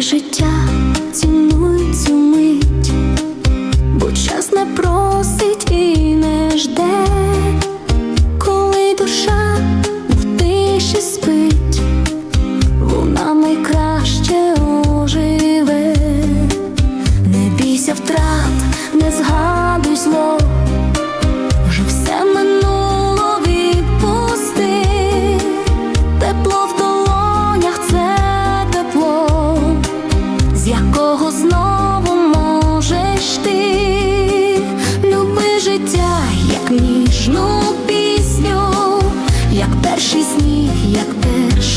Життя, цінуй цю мить, бо час не просить і не жде, коли душа в тиші спить, вона найкраще оживе, не бійся втрат, не згадуй чого знову можеш ти, люби життя, як ніжну пісню, як перший сніг, як перший.